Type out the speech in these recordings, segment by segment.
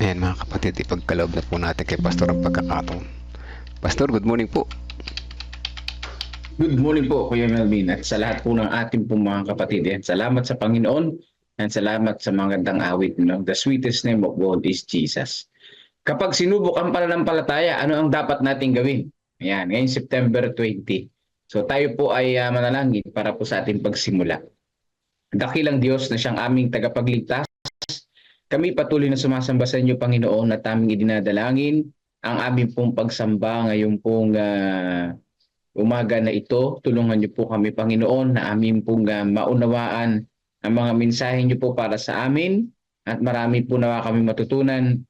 Ayan mga kapatid, ipagkaloob na po natin kay Pastor ang pagkakataon. Pastor, good morning po. Good morning po, Kuya Melvin, at sa lahat po ng ating pong mga kapatid. Yan. Salamat sa Panginoon at salamat sa mga gandang awit. No? The sweetest name of God is Jesus. Kapag sinubok ang pananampalataya, ano ang dapat nating gawin? Ayan, ngayon September 20. So tayo po ay uh, manalangin para po sa ating pagsimula. Dakilang Diyos na siyang aming tagapagligtas, kami patuloy na sumasamba sa inyo, Panginoon, at aming idinadalangin ang aming pong pagsamba ngayon pong uh, umaga na ito. Tulungan niyo po kami, Panginoon, na aming pong uh, maunawaan ang mga mensahe niyo po para sa amin at marami po nawa kami matutunan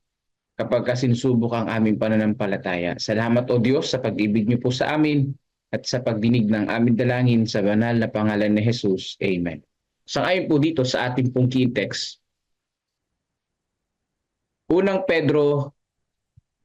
kapag sinusubok ang aming pananampalataya. Salamat o Diyos sa pag-ibig niyo po sa amin at sa pagdinig ng aming dalangin sa banal na pangalan ni Jesus. Amen. Sangayon po dito sa ating pong key text, Unang Pedro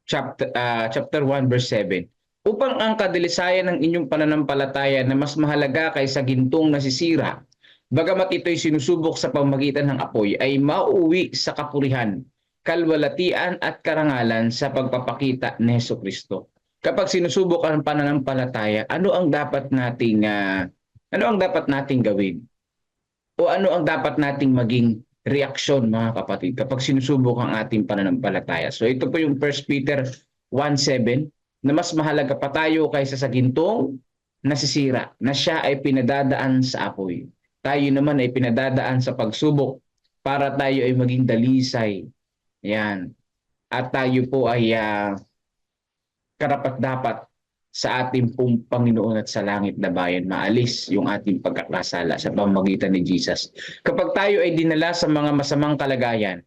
chapter uh, chapter 1 verse 7 upang ang kadilisayan ng inyong pananampalataya na mas mahalaga kaysa gintong nasisira bagamat ito'y sinusubok sa pamagitan ng apoy ay mauwi sa kapurihan kalwalatian at karangalan sa pagpapakita ni Heso Kristo. Kapag sinusubok ang pananampalataya, ano ang dapat nating uh, ano ang dapat nating gawin? O ano ang dapat nating maging reaksyon mga kapatid kapag sinusubok ang ating pananampalataya. So ito po yung 1 Peter 1.7 na mas mahalaga pa tayo kaysa sa gintong nasisira na siya ay pinadadaan sa apoy. Tayo naman ay pinadadaan sa pagsubok para tayo ay maging dalisay. Yan. At tayo po ay uh, karapat-dapat sa ating pong Panginoon at sa langit na bayan, maalis yung ating pagkakasala sa pamagitan ni Jesus. Kapag tayo ay dinala sa mga masamang kalagayan,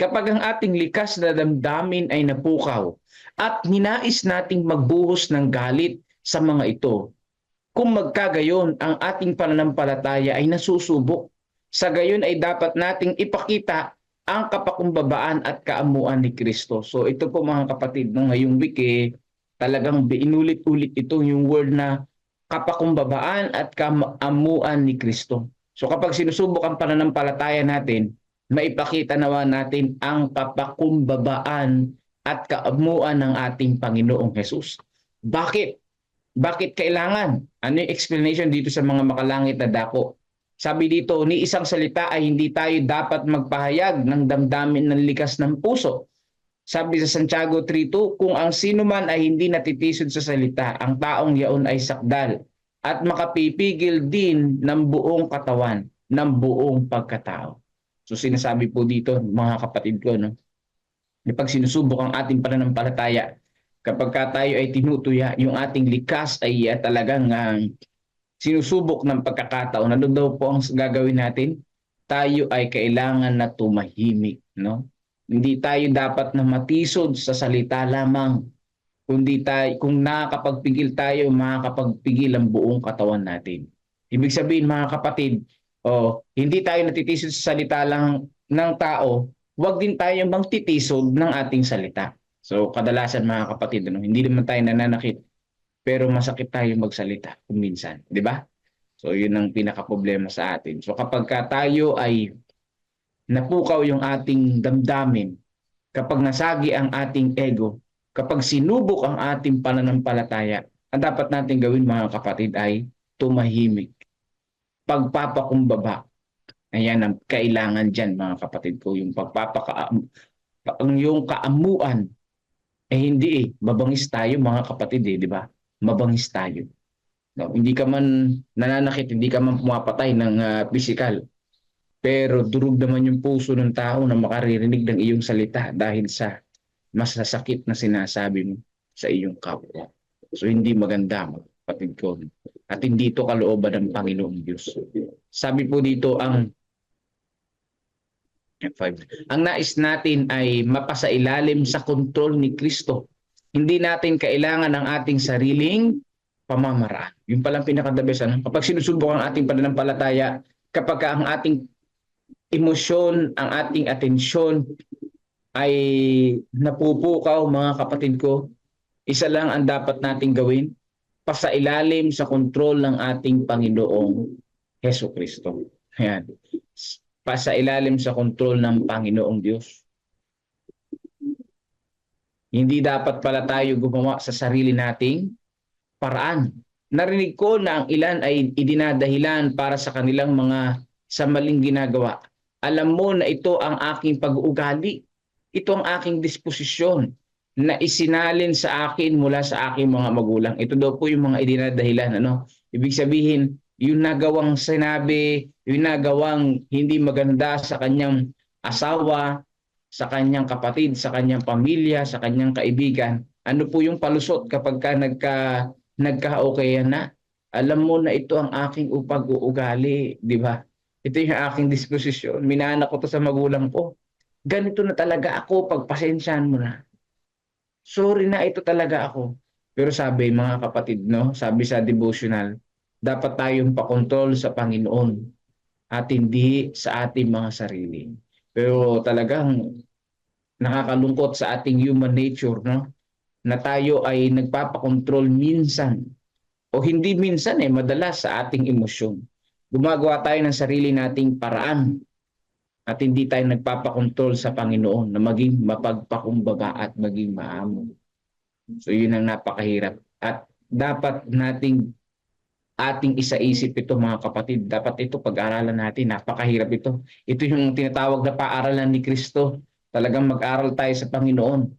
kapag ang ating likas na damdamin ay napukaw at ninais nating magbuhos ng galit sa mga ito, kung magkagayon ang ating pananampalataya ay nasusubok, sa gayon ay dapat nating ipakita ang kapakumbabaan at kaamuan ni Kristo. So ito po mga kapatid, no, ngayong week eh, talagang inulit-ulit ito yung word na kapakumbabaan at kaamuan ni Kristo. So kapag sinusubok ang pananampalataya natin, maipakita nawa natin ang kapakumbabaan at kaamuan ng ating Panginoong Jesus. Bakit? Bakit kailangan? Ano yung explanation dito sa mga makalangit na dako? Sabi dito, ni isang salita ay hindi tayo dapat magpahayag ng damdamin ng likas ng puso. Sabi sa Santiago 3.2, kung ang sino man ay hindi natitisod sa salita, ang taong yaon ay sakdal at makapipigil din ng buong katawan, ng buong pagkatao. So sinasabi po dito, mga kapatid ko, no? pag sinusubok ang ating pananampalataya, kapag ka tayo ay tinutuya, yung ating likas ay uh, talagang uh, sinusubok ng pagkakataon, ano daw po ang gagawin natin? Tayo ay kailangan na tumahimik, no? Hindi tayo dapat na matisod sa salita lamang. Kundi tayo, kung nakakapagpigil tayo, makakapagpigil ang buong katawan natin. Ibig sabihin mga kapatid, oh, hindi tayo natitisod sa salita lang ng tao, huwag din tayo bang titisod ng ating salita. So kadalasan mga kapatid, ano, hindi naman tayo nananakit pero masakit tayo magsalita kung minsan, di ba? So yun ang pinaka-problema sa atin. So kapag ka tayo ay napukaw yung ating damdamin, kapag nasagi ang ating ego, kapag sinubok ang ating pananampalataya, ang dapat natin gawin mga kapatid ay tumahimik. Pagpapakumbaba. Ayan ang kailangan dyan mga kapatid ko. Yung pagpapaka yung kaamuan eh hindi eh. Mabangis tayo mga kapatid eh, di ba? Mabangis tayo. No, hindi ka man nananakit, hindi ka man pumapatay ng uh, physical. Pero durog naman yung puso ng tao na makaririnig ng iyong salita dahil sa masasakit na sinasabi mo sa iyong kapwa. So hindi maganda kapatid ko. At hindi ito kalooban ng Panginoong Diyos. Sabi po dito ang Five. Ang nais natin ay mapasailalim sa kontrol ni Kristo. Hindi natin kailangan ng ating sariling pamamaraan. Yung palang pinaka-the Ano? Kapag sinusubok ang ating pananampalataya, kapag ang ating emosyon, ang ating atensyon ay napupukaw mga kapatid ko, isa lang ang dapat nating gawin, pasailalim sa kontrol ng ating Panginoong Heso Kristo. Ayan. Pasailalim sa kontrol ng Panginoong Diyos. Hindi dapat pala tayo gumawa sa sarili nating paraan. Narinig ko na ang ilan ay idinadahilan para sa kanilang mga sa maling ginagawa. Alam mo na ito ang aking pag-uugali. Ito ang aking disposisyon na isinalin sa akin mula sa aking mga magulang. Ito daw po yung mga idinadahilan. Ano? Ibig sabihin, yung nagawang sinabi, yung nagawang hindi maganda sa kanyang asawa, sa kanyang kapatid, sa kanyang pamilya, sa kanyang kaibigan. Ano po yung palusot kapag ka nagka, nagka-okayan na? Alam mo na ito ang aking upag-uugali, di ba? Ito yung aking disposisyon. Minana ko to sa magulang ko. Ganito na talaga ako, pagpasensyahan mo na. Sorry na ito talaga ako. Pero sabi mga kapatid, no? Sabi sa devotional, dapat tayong pakontrol sa Panginoon at hindi sa ating mga sarili. Pero talagang nakakalungkot sa ating human nature, no? Na tayo ay nagpapakontrol minsan o hindi minsan eh, madalas sa ating emosyon. Gumagawa tayo ng sarili nating paraan at hindi tayo nagpapakontrol sa Panginoon na maging mapagpakumbaba at maging maamo. So yun ang napakahirap. At dapat nating ating isaisip ito mga kapatid. Dapat ito pag-aralan natin. Napakahirap ito. Ito yung tinatawag na paaralan ni Kristo. Talagang mag-aral tayo sa Panginoon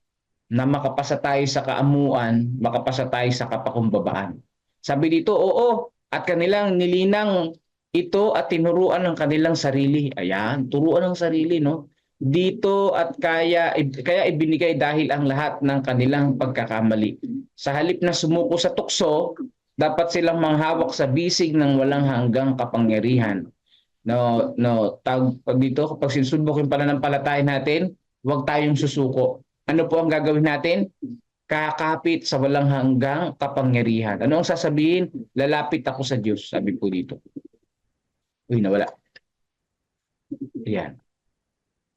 na makapasa tayo sa kaamuan, makapasa tayo sa kapakumbabaan. Sabi dito, oo, at kanilang nilinang ito at tinuruan ng kanilang sarili. Ayan, turuan ng sarili, no? Dito at kaya kaya ibinigay dahil ang lahat ng kanilang pagkakamali. Sa halip na sumuko sa tukso, dapat silang manghawak sa bisig ng walang hanggang kapangyarihan. No, no, tag pag dito kapag sinusubok yung pananampalataya natin, huwag tayong susuko. Ano po ang gagawin natin? Kakapit sa walang hanggang kapangyarihan. Ano ang sasabihin? Lalapit ako sa Diyos, sabi po dito. Uy, nawala. Ayan.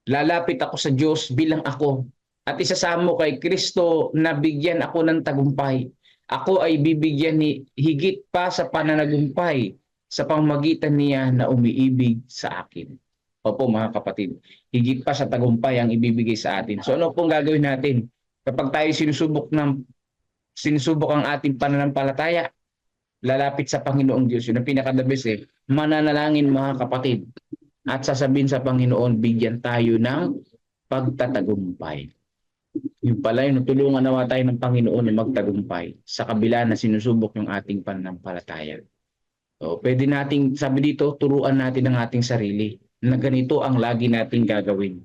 Lalapit ako sa Diyos bilang ako at isasamo kay Kristo na bigyan ako ng tagumpay. Ako ay bibigyan ni higit pa sa pananagumpay sa pamagitan niya na umiibig sa akin. Opo mga kapatid, higit pa sa tagumpay ang ibibigay sa atin. So ano pong gagawin natin? Kapag tayo sinusubok ng sinusubok ang ating pananampalataya, lalapit sa Panginoong Diyos. Yun ang pinaka-the eh. Mananalangin mga kapatid. At sasabihin sa Panginoon, bigyan tayo ng pagtatagumpay. Yung pala yun, tulungan nawa tayo ng Panginoon na magtagumpay sa kabila na sinusubok yung ating pananampalataya. So, pwede nating, sabi dito, turuan natin ang ating sarili na ganito ang lagi nating gagawin.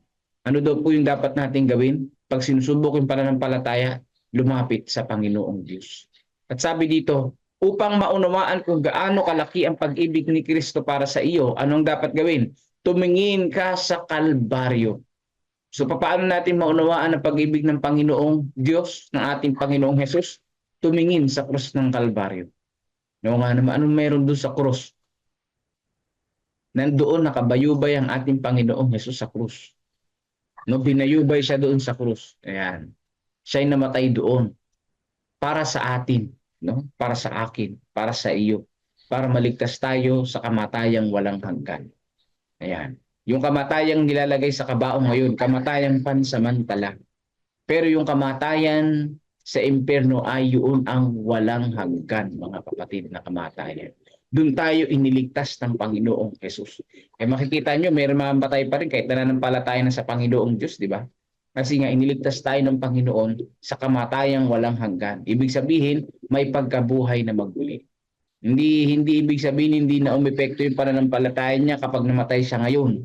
Ano daw po yung dapat nating gawin? Pag sinusubok yung pananampalataya, lumapit sa Panginoong Diyos. At sabi dito, upang maunawaan kung gaano kalaki ang pag-ibig ni Kristo para sa iyo, anong dapat gawin? Tumingin ka sa Kalbaryo. So paano natin maunawaan ang pag-ibig ng Panginoong Diyos, ng ating Panginoong Hesus? Tumingin sa krus ng Kalbaryo. No nga naman, anong meron doon sa krus? Nandoon nakabayubay ang ating Panginoong Hesus sa krus. No, binayubay siya doon sa krus. Ayan. Siya'y namatay doon para sa atin, no? Para sa akin, para sa iyo, para maligtas tayo sa kamatayang walang hanggan. Ayan. Yung kamatayang nilalagay sa kabaong ngayon, kamatayang pansamantala. Pero yung kamatayan sa impyerno ay yun ang walang hanggan, mga kapatid na kamatayan. Doon tayo iniligtas ng Panginoong Jesus. Eh makikita nyo, may mamamatay pa rin kahit nananampalataya na sa Panginoong Diyos, di ba? Kasi nga iniligtas tayo ng Panginoon sa kamatayang walang hanggan. Ibig sabihin, may pagkabuhay na maguli. Hindi hindi ibig sabihin hindi na umepekto yung pananampalataya niya kapag namatay siya ngayon.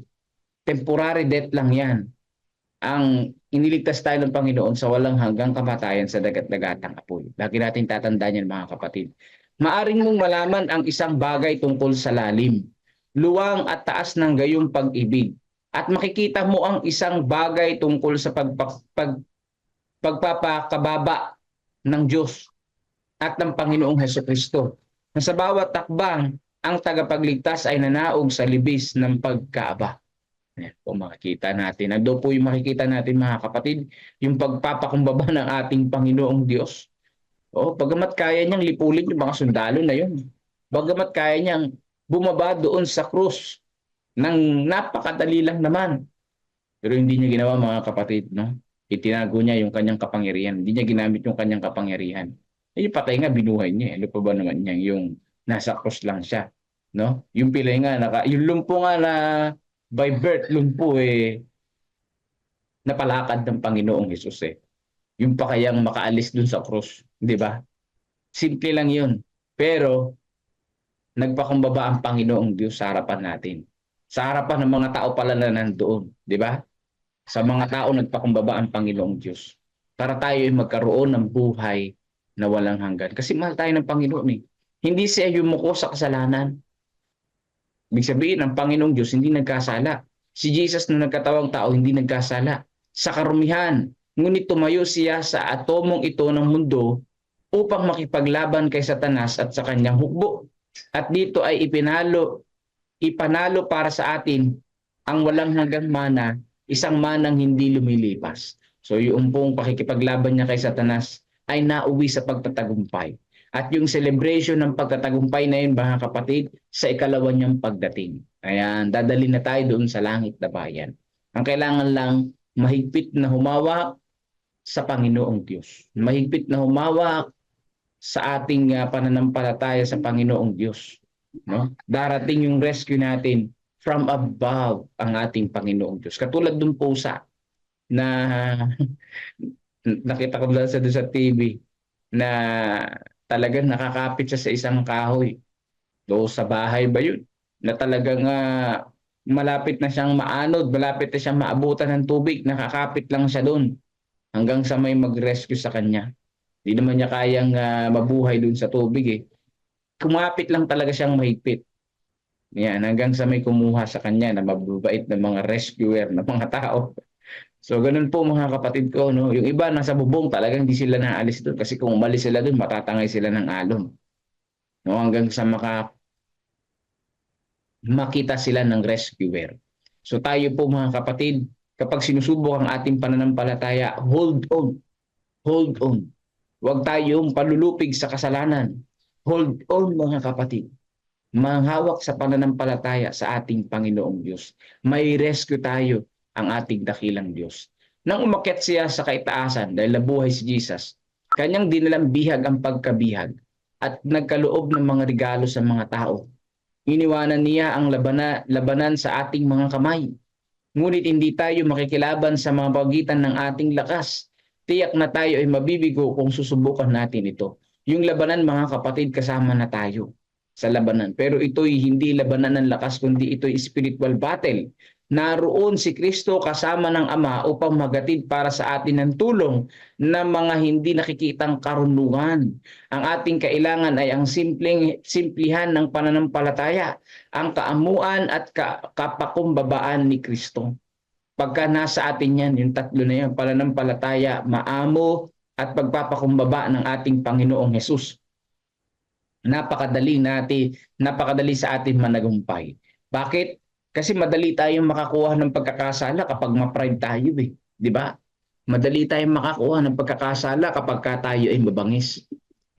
Temporary death lang 'yan. Ang iniligtas tayo ng Panginoon sa walang hanggang kamatayan sa dagat-dagatang apoy. Lagi natin tatandaan yan mga kapatid. Maaring mong malaman ang isang bagay tungkol sa lalim, luwang at taas ng gayong pag-ibig. At makikita mo ang isang bagay tungkol sa pagpa, pag, pagpapakababa ng Diyos at ng Panginoong Heso Kristo. Na sa bawat takbang, ang tagapagligtas ay nanaog sa libis ng pagkaaba. Ayan po makikita natin. Ando po yung makikita natin mga kapatid, yung pagpapakumbaba ng ating Panginoong Diyos. O, bagamat kaya niyang lipulin yung mga sundalo na yun. Bagamat kaya niyang bumaba doon sa krus ng napakadali lang naman. Pero hindi niya ginawa mga kapatid, no? Itinago niya yung kanyang kapangyarihan. Hindi niya ginamit yung kanyang kapangyarihan. Eh, patay nga, binuhay niya. eh. Ano pa ba naman niya? Yung nasa cross lang siya. No? Yung pilay nga, naka, yung lumpo nga na by birth, lumpo eh, napalakad ng Panginoong Hesus eh. Yung pa kayang makaalis dun sa cross. Di ba? Simple lang yun. Pero, nagpakumbaba ang Panginoong Diyos sa harapan natin. Sa harapan ng mga tao pala na nandoon. Di ba? Sa mga tao nagpakumbaba ang Panginoong Diyos. Para tayo ay magkaroon ng buhay na walang hanggan. Kasi mahal tayo ng Panginoon eh. Hindi siya yumuko sa kasalanan. Ibig sabihin, ang Panginoong Diyos hindi nagkasala. Si Jesus na nagkatawang tao hindi nagkasala. Sa karumihan, ngunit tumayo siya sa atomong ito ng mundo upang makipaglaban kay Satanas at sa kanyang hukbo. At dito ay ipinalo, ipanalo para sa atin ang walang hanggang mana, isang manang hindi lumilipas. So yung pong pakikipaglaban niya kay Satanas ay nauwi sa pagtatagumpay. At yung celebration ng pagtatagumpay na yun, mga kapatid, sa ikalawa niyang pagdating. Ayan, dadali na tayo doon sa langit na bayan. Ang kailangan lang, mahigpit na humawak sa Panginoong Diyos. Mahigpit na humawak sa ating uh, pananampalataya sa Panginoong Diyos. No? Darating yung rescue natin from above ang ating Panginoong Diyos. Katulad ng pusa na nakita ko lang sa sa TV na talagang nakakapit siya sa isang kahoy. Do sa bahay ba yun? Na talagang uh, malapit na siyang maanod, malapit na siyang maabutan ng tubig, nakakapit lang siya doon hanggang sa may mag-rescue sa kanya. Hindi naman niya kayang uh, mabuhay doon sa tubig eh. Kumapit lang talaga siyang mahigpit. Yan, hanggang sa may kumuha sa kanya na mababait ng mga rescuer ng mga tao. So ganun po mga kapatid ko, no? Yung iba nasa bubong talagang hindi sila naalis doon kasi kung umalis sila doon matatangay sila ng alon. No, hanggang sa maka makita sila ng rescuer. So tayo po mga kapatid, kapag sinusubok ang ating pananampalataya, hold on. Hold on. Huwag tayong palulupig sa kasalanan. Hold on mga kapatid. Manghawak sa pananampalataya sa ating Panginoong Diyos. May rescue tayo ang ating dakilang Diyos. Nang umakyat siya sa kaitaasan dahil nabuhay si Jesus, kanyang dinalang bihag ang pagkabihag at nagkaloob ng mga regalo sa mga tao. Iniwanan niya ang labana, labanan sa ating mga kamay. Ngunit hindi tayo makikilaban sa mga pagitan ng ating lakas. Tiyak na tayo ay mabibigo kung susubukan natin ito. Yung labanan mga kapatid kasama na tayo sa labanan. Pero ito'y hindi labanan ng lakas kundi ito'y spiritual battle naroon si Kristo kasama ng Ama upang magatid para sa atin ng tulong na mga hindi nakikitang karunungan. Ang ating kailangan ay ang simpleng simplihan ng pananampalataya, ang kaamuan at ka, kapakumbabaan ni Kristo. Pagka nasa atin yan, yung tatlo na yan, pananampalataya, maamo at pagpapakumbaba ng ating Panginoong Hesus. Napakadali natin, napakadali sa atin managumpay. Bakit? Kasi madali tayong makakuha ng pagkakasala kapag ma-pride tayo eh. Di ba? Madali tayong makakuha ng pagkakasala kapag ka tayo ay mabangis.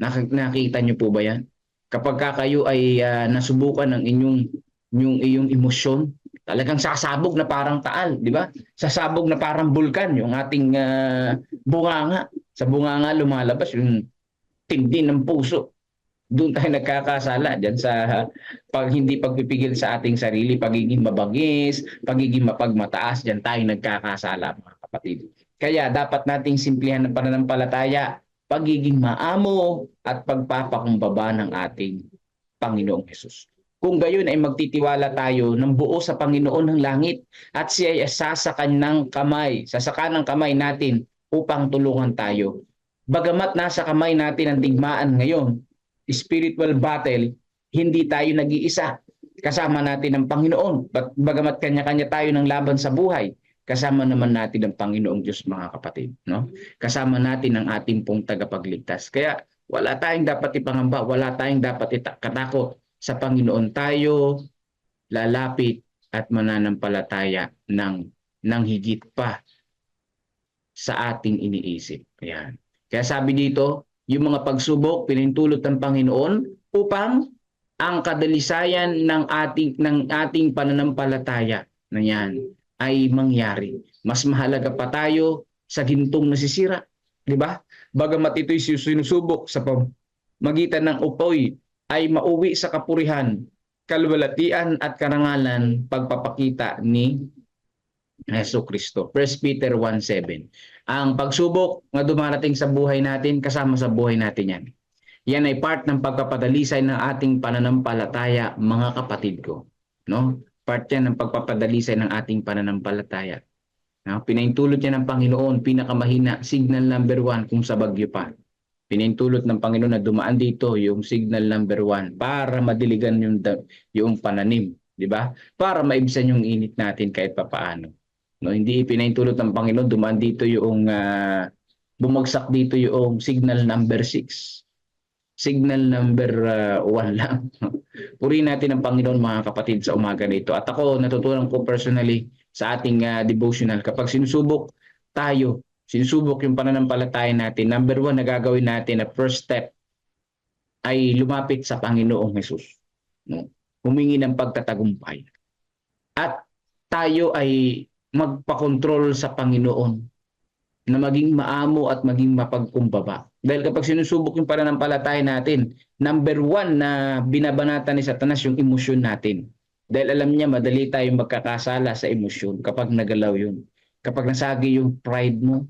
Nakita niyo po ba yan? Kapag ka kayo ay uh, nasubukan ng inyong, inyong, iyong emosyon, talagang sasabog na parang taal, di ba? Sasabog na parang bulkan yung ating uh, bunganga. Sa bunganga lumalabas yung tindi ng puso doon tayo nagkakasala diyan sa pag hindi pagpipigil sa ating sarili, pagiging mabangis, pagiging mapagmataas, diyan tayo nagkakasala mga kapatid. Kaya dapat nating simplihan ng pananampalataya, pagiging maamo at pagpapakumbaba ng ating Panginoong Hesus. Kung gayon ay magtitiwala tayo ng buo sa Panginoon ng langit at siya ay sasakan ng kamay, sasakan ng kamay natin upang tulungan tayo. Bagamat nasa kamay natin ang digmaan ngayon, spiritual battle, hindi tayo nag-iisa. Kasama natin ang Panginoon. Bagamat kanya-kanya tayo ng laban sa buhay, kasama naman natin ang Panginoong Diyos mga kapatid. No? Kasama natin ang ating pong tagapagligtas. Kaya wala tayong dapat ipangamba, wala tayong dapat katakot sa Panginoon tayo lalapit at mananampalataya ng, ng higit pa sa ating iniisip. Ayan. Kaya sabi dito, yung mga pagsubok pinintulot ng Panginoon upang ang kadalisayan ng ating ng ating pananampalataya na yan ay mangyari. Mas mahalaga pa tayo sa gintong nasisira. Di ba? Bagamat ito'y sinusubok sa pamagitan ng upoy ay mauwi sa kapurihan, kalwalatian at karangalan pagpapakita ni Yeso Kristo. 1 Peter 1.7 Ang pagsubok na dumarating sa buhay natin, kasama sa buhay natin yan. Yan ay part ng pagpapadalisay ng ating pananampalataya, mga kapatid ko. No? Part yan ng pagpapadalisay ng ating pananampalataya. No? Pinaintulot niya ng Panginoon, pinakamahina, signal number one kung sa bagyo pa. Pinaintulot ng Panginoon na dumaan dito yung signal number one para madiligan yung, yung pananim. Di ba? Para maibsan yung init natin kahit papaano. No, hindi pinaintulot ng Panginoon dumaan dito yung ah, bumagsak dito yung signal number 6. Signal number 1 lang. Purihin natin ang Panginoon mga kapatid sa umaga nito. At ako natutunan ko personally sa ating ah, devotional kapag sinusubok tayo, sinusubok yung pananampalataya natin, number one na gagawin natin na first step ay lumapit sa Panginoong Jesus. No? Humingi ng pagtatagumpay. At tayo ay magpakontrol sa Panginoon na maging maamo at maging mapagkumbaba. Dahil kapag sinusubok yung pananampalataya natin, number one na binabanata ni Satanas yung emosyon natin. Dahil alam niya, madali tayong magkakasala sa emosyon kapag nagalaw yun. Kapag nasagi yung pride mo,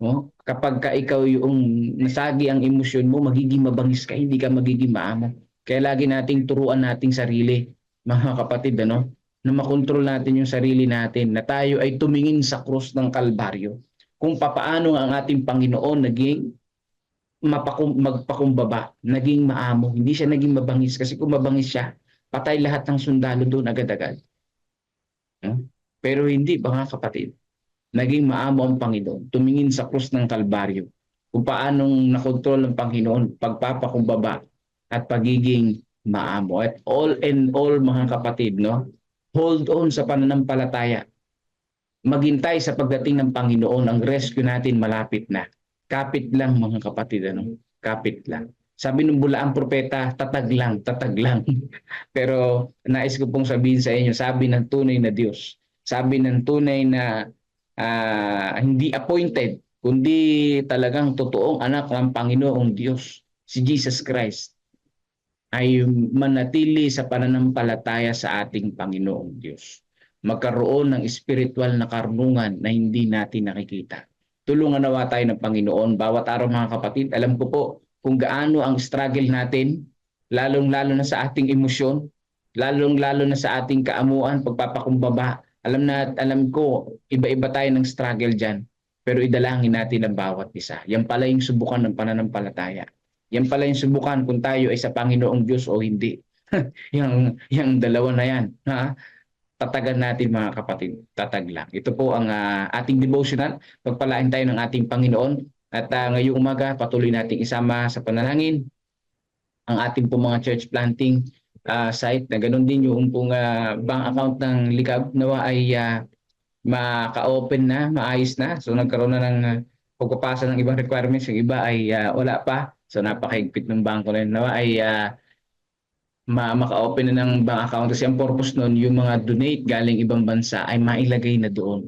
no? kapag ka ikaw yung nasagi ang emosyon mo, magiging mabangis ka, hindi ka magiging maamo. Kaya lagi nating turuan nating sarili, mga kapatid, ano? Na makontrol natin yung sarili natin, na tayo ay tumingin sa krus ng Kalbaryo. Kung papaano ang ating Panginoon naging mapakum, magpakumbaba, naging maamo. Hindi siya naging mabangis kasi kung mabangis siya, patay lahat ng sundalo doon agad-agad. Pero hindi, mga kapatid. Naging maamo ang Panginoon. Tumingin sa krus ng Kalbaryo. Kung paanong nakontrol ng Panginoon, pagpapakumbaba at pagiging maamo. At all and all, mga kapatid, no? Hold on sa pananampalataya. Maghintay sa pagdating ng Panginoon, ang rescue natin malapit na. Kapit lang mga kapatid, ano? Kapit lang. Sabi ng bulaang propeta, tatag lang, tatag lang. Pero nais ko pong sabihin sa inyo, sabi ng tunay na Diyos, sabi ng tunay na ah, hindi appointed, kundi talagang totoong anak ng Panginoong Diyos, si Jesus Christ ay manatili sa pananampalataya sa ating Panginoong Diyos. Magkaroon ng spiritual na karunungan na hindi natin nakikita. Tulungan nawa tayo ng Panginoon. Bawat araw mga kapatid, alam ko po kung gaano ang struggle natin, lalong-lalo na sa ating emosyon, lalong-lalo na sa ating kaamuan, pagpapakumbaba. Alam na alam ko, iba-iba tayo ng struggle diyan. Pero idalangin natin ang bawat isa. Yan pala yung subukan ng pananampalataya. Yan pala yung subukan kung tayo ay sa Panginoong Diyos o hindi. yung, yung dalawa na yan. Ha? Tatagan natin mga kapatid. Tatag lang. Ito po ang ah, ating devotional. Pagpalain tayo ng ating Panginoon. At ah, ngayong umaga, patuloy nating isama sa panalangin ang ating po mga church planting ah, site na ganun din yung pong ah, bank account ng Likab nawa ay ah, maka-open na, maayos na. So nagkaroon na ng ah, pagpapasa ng ibang requirements. Yung iba ay ah, wala pa. So napakahigpit ng bangko na yun. Nawa ay ah, ma maka-open na ng bank account. Kasi ang purpose nun, yung mga donate galing ibang bansa ay mailagay na doon.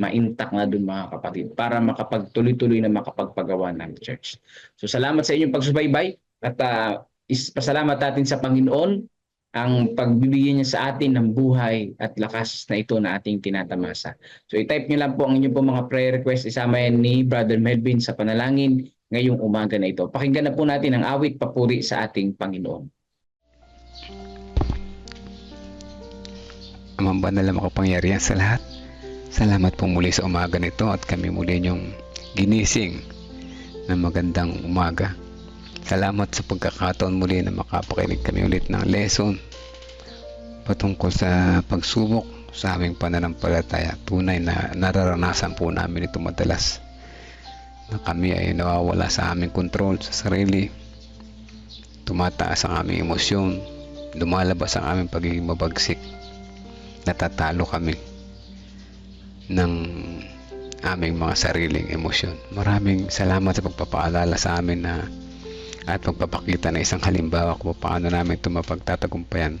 Ma-intact na doon mga kapatid para makapagtuloy-tuloy na makapagpagawa ng church. So salamat sa inyong pagsubaybay at ah, is pasalamat natin sa Panginoon ang pagbibigyan niya sa atin ng buhay at lakas na ito na ating tinatamasa. So i-type niyo lang po ang inyong po mga prayer request isama yan ni Brother Melvin sa panalangin ngayong umaga na ito. Pakinggan na po natin ang awit papuri sa ating Panginoon. Amang banal na makapangyarihan sa lahat. Salamat po muli sa umaga nito at kami muli niyong ginising na magandang umaga. Salamat sa pagkakataon muli na makapakinig kami ulit ng lesson patungkol sa pagsubok sa aming pananampalataya. Tunay na nararanasan po namin ito madalas na kami ay nawawala sa aming kontrol sa sarili. Tumataas ang aming emosyon. Lumalabas ang aming pagiging mabagsik. Natatalo kami ng aming mga sariling emosyon. Maraming salamat sa pagpapaalala sa amin na at pagpapakita na isang halimbawa kung paano namin ito mapagtatagumpayan.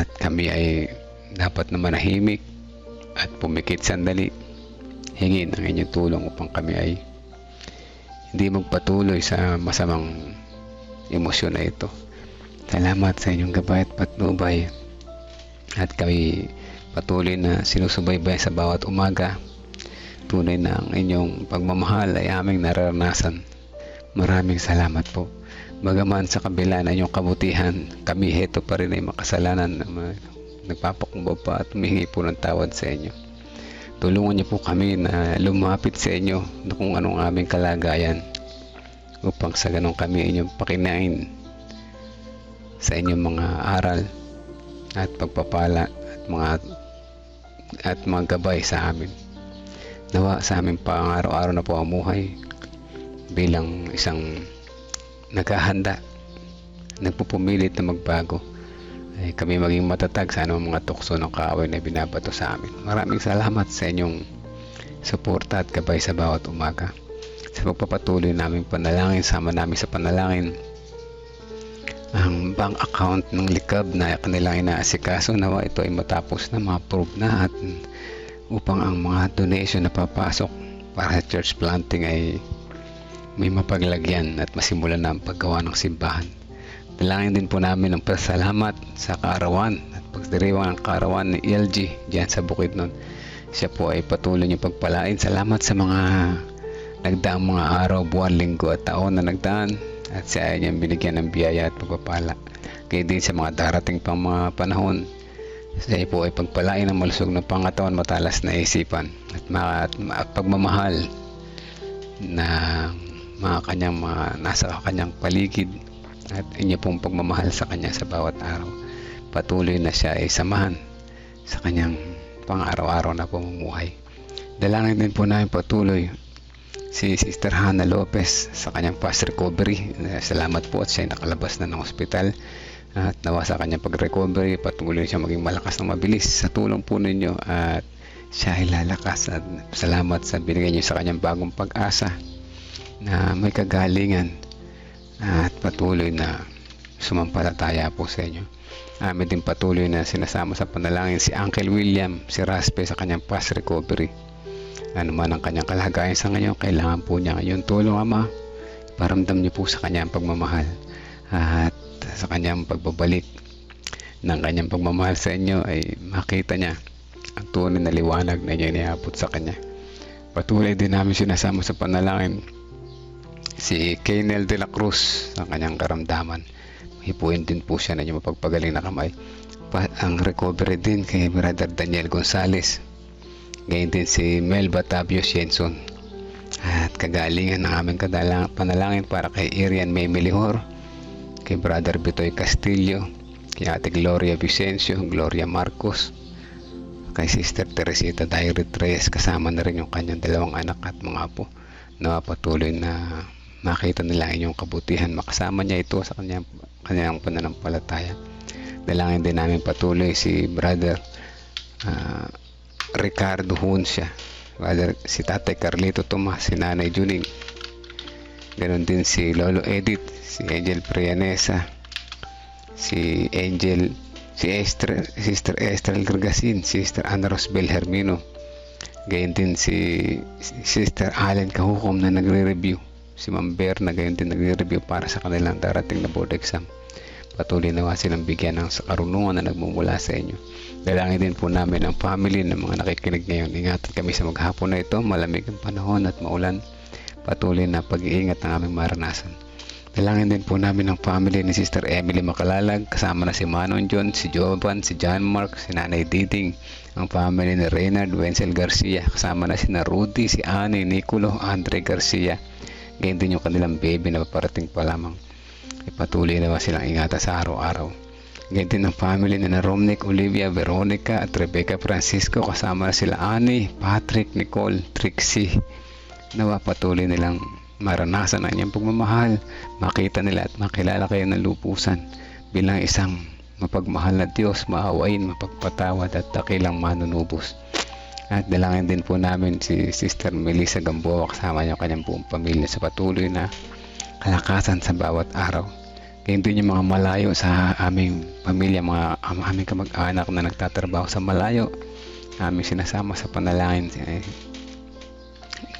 At kami ay dapat na manahimik at pumikit sandali hingi ng inyong tulong upang kami ay hindi magpatuloy sa masamang emosyon na ito. Salamat sa inyong gabay at patnubay at kami patuloy na sinusubaybay sa bawat umaga. Tunay na ang inyong pagmamahal ay aming nararanasan. Maraming salamat po. Bagaman sa kabila ng inyong kabutihan, kami heto pa rin ay makasalanan na nagpapakumbaba pa at humihingi po ng tawad sa inyo. Tulungan niyo po kami na lumapit sa inyo na kung anong aming kalagayan upang sa ganun kami inyong pakinain sa inyong mga aral at pagpapala at mga at mga gabay sa amin. Nawa sa aming pang-araw-araw na buhay bilang isang naghahanda, nagpupumilit na magbago ay kami maging matatag sa anong mga tukso ng kaaway na binabato sa amin. Maraming salamat sa inyong suporta at gabay sa bawat umaga. Sa pagpapatuloy namin panalangin, sama namin sa panalangin ang bank account ng likab na kanilang inaasikaso nawa ito ay matapos na ma-approve na at upang ang mga donation na papasok para sa church planting ay may mapaglagyan at masimulan na ang paggawa ng simbahan. Dalangin din po namin ang pasalamat sa kaarawan at pagdiriwang ng kaarawan ni ELG diyan sa bukid nun. Siya po ay patuloy niyong pagpalain. Salamat sa mga nagdaang mga araw, buwan, linggo at taon na nagdaan at siya ay niyang binigyan ng biyaya at pagpapala. Kaya din sa mga darating pang mga panahon, siya po ay pagpalain ng malusog na pangatawan matalas na isipan at, mga, at, at pagmamahal na mga kanyang mga nasa kanyang paligid at inyo pong pagmamahal sa kanya sa bawat araw. Patuloy na siya ay samahan sa kanyang pang-araw-araw na pamumuhay. Dalangin din po namin patuloy si Sister Hannah Lopez sa kanyang fast recovery. Salamat po at siya ay nakalabas na ng ospital at nawa sa kanyang pag-recovery patuloy siya maging malakas ng mabilis sa tulong po ninyo at siya ay lalakas at salamat sa binigay niyo sa kanyang bagong pag-asa na may kagalingan at patuloy na sumampalataya po sa inyo. Amin din patuloy na sinasama sa panalangin si Uncle William, si Raspe sa kanyang fast recovery. Ano man ang kanyang kalagayan sa ngayon, kailangan po niya ngayon tulong Ama. Paramdam niyo po sa kanyang pagmamahal at sa kanyang pagbabalik ng kanyang pagmamahal sa inyo ay makita niya ang tunay na liwanag na inyo niabot sa kanya. Patuloy din namin sinasama sa panalangin si Kaynel de la Cruz sa kanyang karamdaman. Hipuin din po siya na yung mapagpagaling na kamay. Pa- ang recovery din kay Brother Daniel Gonzales. Ngayon din si Mel Batavio Shenson. At kagalingan ng aming kadalang panalangin para kay Irian May Melihor, kay Brother Bitoy Castillo, kay Ate Gloria Vicencio, Gloria Marcos, kay Sister Teresita Diary Reyes kasama na rin yung kanyang dalawang anak at mga apo na patuloy na makita nila inyong kabutihan makasama niya ito sa kanyang, kanyang pananampalataya dalangin din namin patuloy si brother ah, Ricardo Hunsya brother si tatay Carlito Tomas si nanay Juning ganon din si Lolo Edith si Angel Prianesa si Angel si Esther, Sister Esther Gargasin, Sister Ana Rosbel Hermino. Gayon din si Sister Allen Kahukom na nagre-review. Si Ma'am Bear na gayon din nagre-review para sa kanilang darating na board exam. Patuloy nawa silang bigyan ng karunungan na nagmumula sa inyo. Dalangin din po namin ang family ng mga nakikinig ngayon. Ingatan kami sa maghapon na ito, malamig ang panahon at maulan. Patuloy na pag-iingat ng aming maranasan. Dalangin din po namin ang family ni Sister Emily Makalalag, kasama na si Manon John, si Jovan, si John Mark, si Nanay Diding, ang family ni Reynard Wenzel Garcia, kasama na si Rudy, si Annie, Nicolo, Andre Garcia. Ganyan din yung kanilang baby na paparating pa lamang. Ipatuloy na silang ingatan sa araw-araw. Ganyan din ang family ni na Romnick, Olivia, Veronica at Rebecca Francisco, kasama na sila Annie, Patrick, Nicole, Trixie. Nawa patuloy nilang maranasan ang inyong pagmamahal, makita nila at makilala kayo ng lupusan bilang isang mapagmahal na Diyos, maawain, mapagpatawad at dakilang manunubos. At dalangin din po namin si Sister Melissa Gamboa kasama niya ang kanyang buong pamilya sa patuloy na kalakasan sa bawat araw. Kaya din yung mga malayo sa aming pamilya, mga am- aming kamag-anak na nagtatrabaho sa malayo, aming sinasama sa panalangin. Eh,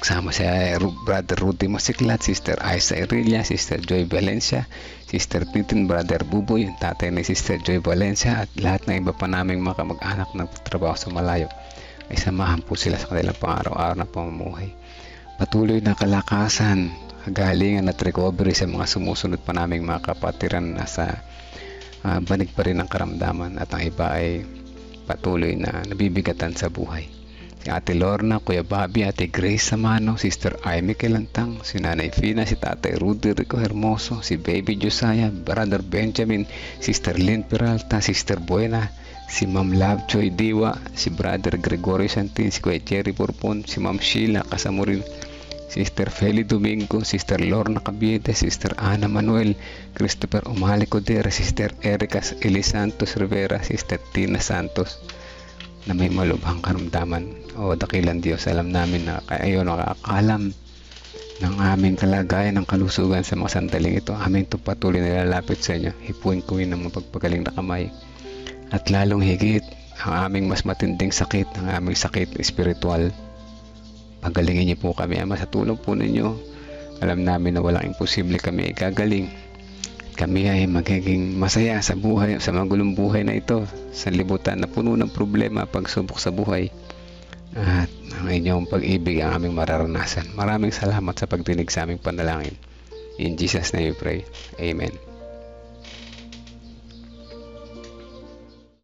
Kasama si Ru- Brother Rudy Masiklat, Sister Isa Irelia, Sister Joy Valencia, Sister Titin, Brother Buboy, yung tatay ni Sister Joy Valencia at lahat ng iba pa naming mga kamag-anak na trabaho sa malayo ay samahan po sila sa kanilang pang-araw-araw na pamumuhay. Patuloy na kalakasan, kagalingan at recovery sa mga sumusunod pa naming mga kapatiran na sa ah, banig pa rin ng karamdaman at ang iba ay patuloy na nabibigatan sa buhay. Si Ate Lorna, Kuya Bobby, Ate Grace Samano, Sister Amy Kelantang, si Nanay Fina, si Tatay Rudy Rico Hermoso, si Baby Josiah, Brother Benjamin, Sister Lynn Peralta, Sister Buena, si Ma'am Lovejoy Diwa, si Brother Gregorio Santin, si Kuya Cherry Purpon, si Ma'am Sheila Kasamurin, Sister Feli Domingo, Sister Lorna Cabiete, Sister Ana Manuel, Christopher Umali Codera, Sister Erika Eli Santos Rivera, Sister Tina Santos na may malubhang karamdaman o dakilang Diyos. Alam namin na kayo nakakalam ng aming kalagayan ng kalusugan sa mga sandaling ito. Amin ito patuloy na lalapit sa inyo. Hipuin ko yun ng mapagpagaling na kamay. At lalong higit, ang aming mas matinding sakit, ang aming sakit espiritual. Pagalingin niyo po kami, Ama, sa tulong po ninyo. Alam namin na walang imposible kami ikagaling. Kami ay magiging masaya sa buhay, sa magulong buhay na ito, sa libutan na puno ng problema, pagsubok sa buhay. At ang inyong pag-ibig ang aming mararanasan. Maraming salamat sa pagdinig sa aming panalangin. In Jesus' name we pray. Amen.